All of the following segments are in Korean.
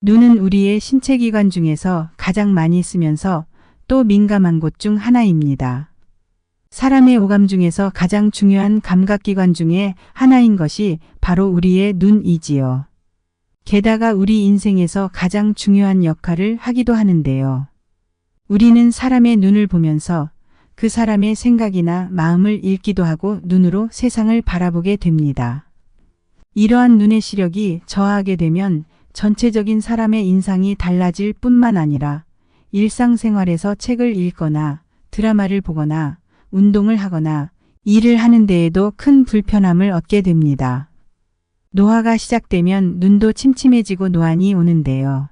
눈은 우리의 신체 기관 중에서 가장 많이 쓰면서 또 민감한 곳 중 하나입니다. 사람의 오감 중에서 가장 중요한 감각기관 중에 하나인 것이 바로 우리의 눈이지요. 게다가 우리 인생에서 가장 중요한 역할을 하기도 하는데요. 우리는 사람의 눈을 보면서 그 사람의 생각이나 마음을 읽기도 하고 눈으로 세상을 바라보게 됩니다. 이러한 눈의 시력이 저하게 되면 전체적인 사람의 인상이 달라질 뿐만 아니라 일상생활에서 책을 읽거나 드라마를 보거나 운동을 하거나 일을 하는 데에도 큰 불편함을 얻게 됩니다. 노화가 시작되면 눈도 침침해지고 노안이 오는데요.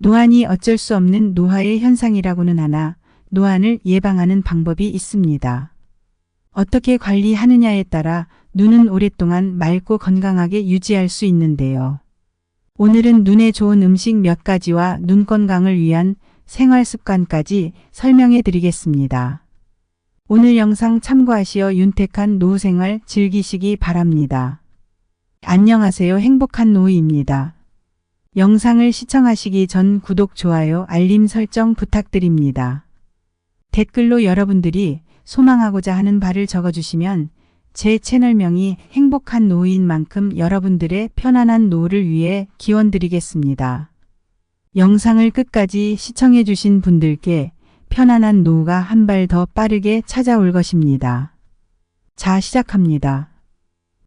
노안이 어쩔 수 없는 노화의 현상이라고는 하나 노안을 예방하는 방법이 있습니다. 어떻게 관리하느냐에 따라 눈은 오랫동안 맑고 건강하게 유지할 수 있는데요. 오늘은 눈에 좋은 음식 몇 가지와 눈 건강을 위한 생활 습관까지 설명해 드리겠습니다. 오늘 영상 참고하시어 윤택한 노후 생활 즐기시기 바랍니다. 안녕하세요. 행복한 노후입니다. 영상을 시청하시기 전 구독, 좋아요, 알림 설정 부탁드립니다. 댓글로 여러분들이 소망하고자 하는 바를 적어주시면 제 채널명이 행복한 노후인 만큼 여러분들의 편안한 노후를 위해 기원드리겠습니다. 영상을 끝까지 시청해주신 분들께 편안한 노후가 한 발 더 빠르게 찾아올 것입니다. 자, 시작합니다.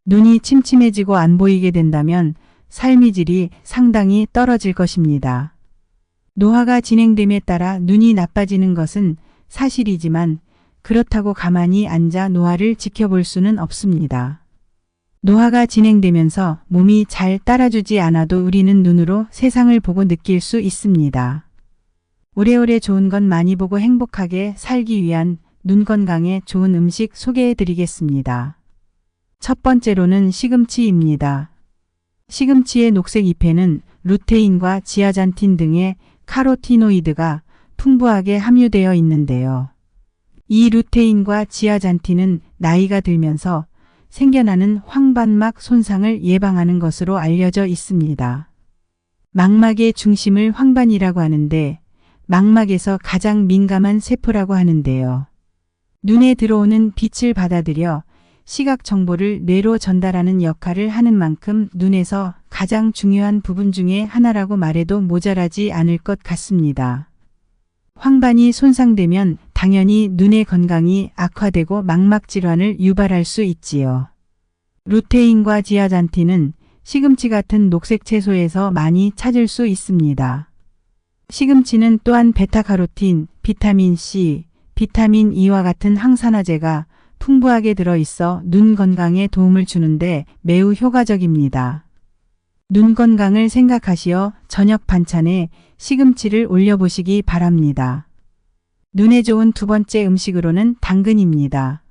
눈이 침침해지고 안 보이게 된다면 삶의 질이 상당히 떨어질 것입니다. 노화가 진행됨에 따라 눈이 나빠지는 것은 사실이지만 그렇다고 가만히 앉아 노화를 지켜볼 수는 없습니다. 노화가 진행되면서 몸이 잘 따라주지 않아도 우리는 눈으로 세상을 보고 느낄 수 있습니다. 오래오래 좋은 건 많이 보고 행복하게 살기 위한 눈 건강에 좋은 음식 소개해 드리겠습니다. 첫 번째로는 시금치입니다. 시금치의 녹색 잎에는 루테인과 지아잔틴 등의 카로티노이드가 풍부하게 함유되어 있는데요. 이 루테인과 지아잔틴은 나이가 들면서 생겨나는 황반막 손상을 예방하는 것으로 알려져 있습니다. 망막의 중심을 황반이라고 하는데 망막에서 가장 민감한 세포라고 하는데요. 눈에 들어오는 빛을 받아들여 시각 정보를 뇌로 전달하는 역할을 하는 만큼 눈에서 가장 중요한 부분 중에 하나라고 말해도 모자라지 않을 것 같습니다. 황반이 손상되면 당연히 눈의 건강이 악화되고 망막 질환을 유발할 수 있지요. 루테인과 지아잔틴은 시금치 같은 녹색 채소에서 많이 찾을 수 있습니다. 시금치는 또한 베타카로틴, 비타민 C, 비타민 E와 같은 항산화제가 풍부하게 들어있어 눈 건강에 도움을 주는데 매우 효과적입니다. 눈 건강을 생각하시어 저녁 반찬에 시금치를 올려보시기 바랍니다. 눈에 좋은 두 번째 음식으로는 당근입니다.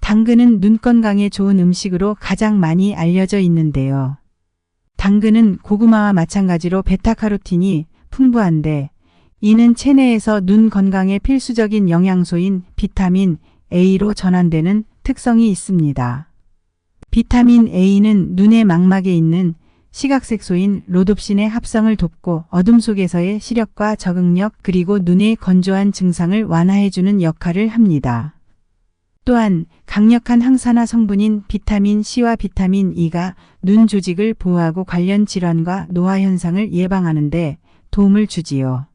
당근은 눈 건강에 좋은 음식으로 가장 많이 알려져 있는데요. 당근은 고구마와 마찬가지로 베타카로틴이 풍부한데 이는 체내에서 눈 건강에 필수적인 영양소인 비타민 A로 전환되는 특성이 있습니다. 비타민 A는 눈의 망막에 있는 시각색소인 로놉신의 합성을 돕고 어둠 속에서의 시력과 적응력 그리고 눈의 건조한 증상을 완화해주는 역할을 합니다. 또한 강력한 항산화 성분인 비타민 C와 비타민 E가 눈 조직을 보호하고 관련 질환과 노화 현상을 예방하는 데 도움을 주지요.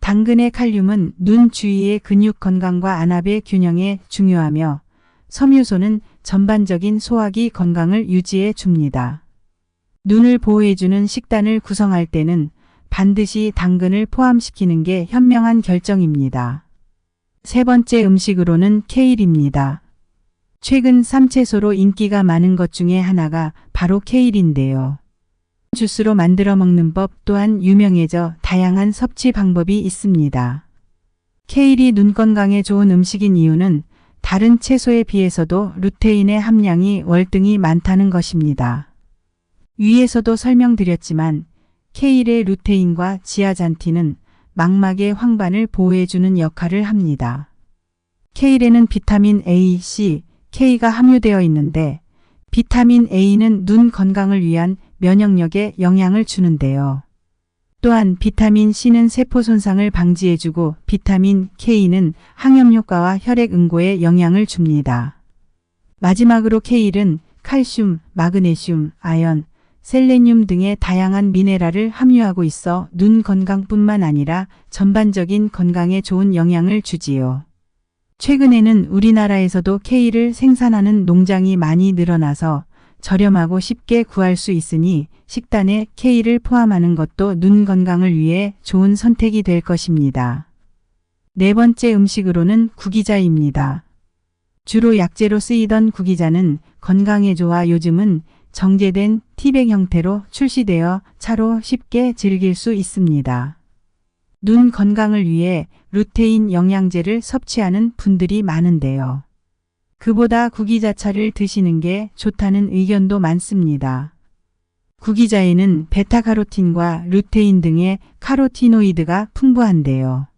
당근의 칼륨은 눈 주위의 근육 건강과 안압의 균형에 중요하며 섬유소는 전반적인 소화기 건강을 유지해 줍니다. 눈을 보호해주는 식단을 구성할 때는 반드시 당근을 포함시키는 게 현명한 결정입니다. 세 번째 음식으로는 케일입니다. 최근 삼채소로 인기가 많은 것 중에 하나가 바로 케일인데요. 주스로 만들어 먹는 법 또한 유명해져 다양한 섭취 방법이 있습니다. 케일이 눈 건강에 좋은 음식인 이유는 다른 채소에 비해서도 루테인의 함량이 월등히 많다는 것입니다. 위에서도 설명드렸지만 케일의 루테인과 지아잔틴은 망막의 황반을 보호해주는 역할을 합니다. 케일에는 비타민 A, C, K가 함유되어 있는데 비타민 A는 눈 건강을 위한 면역력에 영향을 주는데요. 또한 비타민 C는 세포 손상을 방지해주고 비타민 K는 항염 효과와 혈액 응고에 영향을 줍니다. 마지막으로 K는 칼슘, 마그네슘, 아연, 셀레늄 등의 다양한 미네랄을 함유하고 있어 눈 건강뿐만 아니라 전반적인 건강에 좋은 영향을 주지요. 최근에는 우리나라에서도 K를 생산하는 농장이 많이 늘어나서 저렴하고 쉽게 구할 수 있으니 식단에 K를 포함하는 것도 눈 건강을 위해 좋은 선택이 될 것입니다. 네 번째 음식으로는 구기자입니다. 주로 약재로 쓰이던 구기자는 건강에 좋아 요즘은 정제된 티백 형태로 출시되어 차로 쉽게 즐길 수 있습니다. 눈 건강을 위해 루테인 영양제를 섭취하는 분들이 많은데요. 그보다 구기자차를 드시는 게 좋다는 의견도 많습니다. 구기자에는 베타카로틴과 루테인 등의 카로티노이드가 풍부한데요.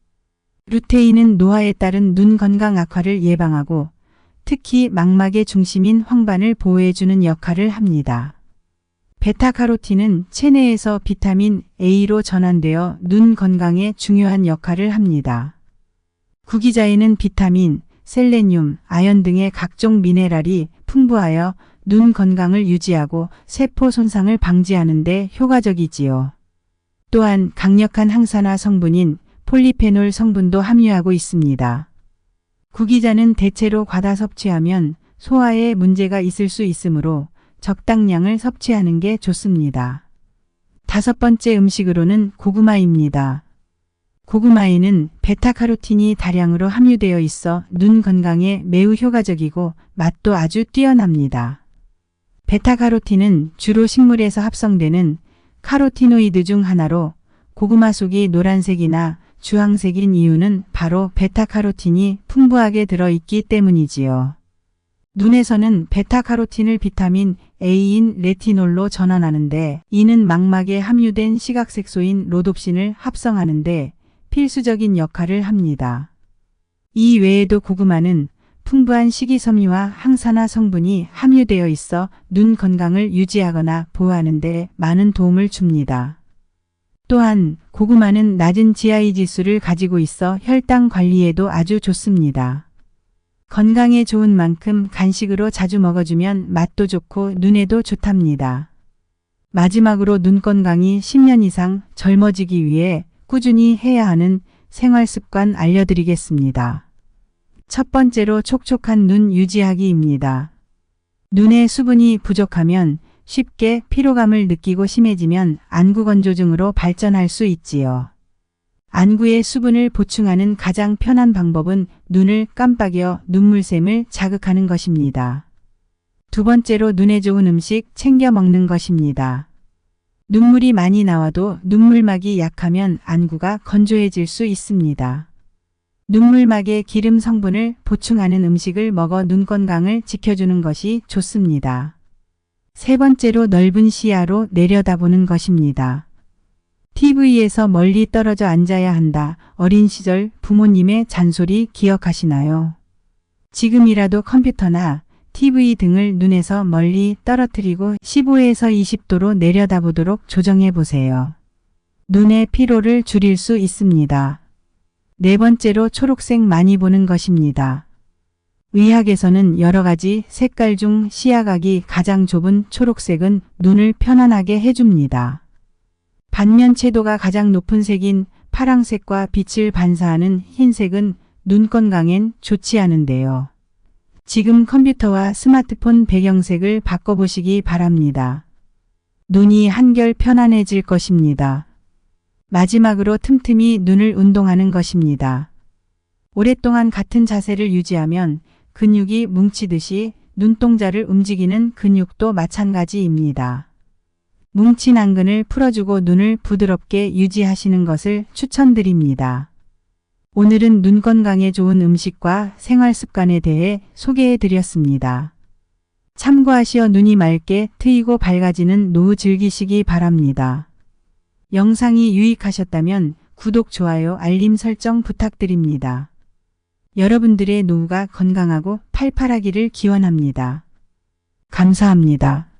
루테인은 노화에 따른 눈 건강 악화를 예방하고 특히 망막의 중심인 황반을 보호해주는 역할을 합니다. 베타카로틴은 체내에서 비타민 A로 전환되어 눈 건강에 중요한 역할을 합니다. 구기자에는 비타민, 셀레늄, 아연 등의 각종 미네랄이 풍부하여 눈 건강을 유지하고 세포 손상을 방지하는 데 효과적이지요. 또한 강력한 항산화 성분인 폴리페놀 성분도 함유하고 있습니다. 구기자는 대체로 과다 섭취하면 소화에 문제가 있을 수 있으므로 적당량을 섭취하는 게 좋습니다. 다섯 번째 음식으로는 고구마입니다. 고구마에는 베타카로틴이 다량으로 함유되어 있어 눈 건강에 매우 효과적이고 맛도 아주 뛰어납니다. 베타카로틴은 주로 식물에서 합성되는 카로티노이드 중 하나로 고구마 속이 노란색이나 주황색인 이유는 바로 베타카로틴이 풍부하게 들어있기 때문이지요. 눈에서는 베타카로틴을 비타민 A인 레티놀로 전환하는데 이는 망막에 함유된 시각색소인 로놉신을 합성하는데 필수적인 역할을 합니다. 이 외에도 고구마는 풍부한 식이섬유와 항산화 성분이 함유되어 있어 눈 건강을 유지하거나 보호하는 데 많은 도움을 줍니다. 또한 고구마는 낮은 GI 지수를 가지고 있어 혈당 관리에도 아주 좋습니다. 건강에 좋은 만큼 간식으로 자주 먹어주면 맛도 좋고 눈에도 좋답니다. 마지막으로 눈 건강이 10년 이상 젊어지기 위해 꾸준히 해야 하는 생활 습관 알려드리겠습니다. 첫 번째로 촉촉한 눈 유지하기입니다. 눈에 수분이 부족하면 쉽게 피로감을 느끼고 심해지면 안구 건조증으로 발전할 수 있지요. 안구의 수분을 보충하는 가장 편한 방법은 눈을 깜빡여 눈물샘을 자극하는 것입니다. 두 번째로 눈에 좋은 음식 챙겨 먹는 것입니다. 눈물이 많이 나와도 눈물막이 약하면 안구가 건조해질 수 있습니다. 눈물막의 기름 성분을 보충하는 음식을 먹어 눈 건강을 지켜주는 것이 좋습니다. 세 번째로 넓은 시야로 내려다보는 것입니다. TV에서 멀리 떨어져 앉아야 한다. 어린 시절 부모님의 잔소리 기억하시나요? 지금이라도 컴퓨터나 TV 등을 눈에서 멀리 떨어뜨리고 15에서 20도로 내려다보도록 조정해 보세요. 눈의 피로를 줄일 수 있습니다. 네 번째로 초록색 많이 보는 것입니다. 의학에서는 여러 가지 색깔 중 시야각이 가장 좁은 초록색은 눈을 편안하게 해줍니다. 반면 채도가 가장 높은 색인 파랑색과 빛을 반사하는 흰색은 눈 건강엔 좋지 않은데요. 지금 컴퓨터와 스마트폰 배경색을 바꿔보시기 바랍니다. 눈이 한결 편안해질 것입니다. 마지막으로 틈틈이 눈을 운동하는 것입니다. 오랫동안 같은 자세를 유지하면 근육이 뭉치듯이 눈동자를 움직이는 근육도 마찬가지입니다. 뭉친 안근을 풀어주고 눈을 부드럽게 유지하시는 것을 추천드립니다. 오늘은 눈 건강에 좋은 음식과 생활 습관에 대해 소개해 드렸습니다. 참고하시어 눈이 맑게 트이고 밝아지는 노후 즐기시기 바랍니다. 영상이 유익하셨다면 구독, 좋아요, 알림 설정 부탁드립니다. 여러분들의 노후가 건강하고 팔팔하기를 기원합니다. 감사합니다.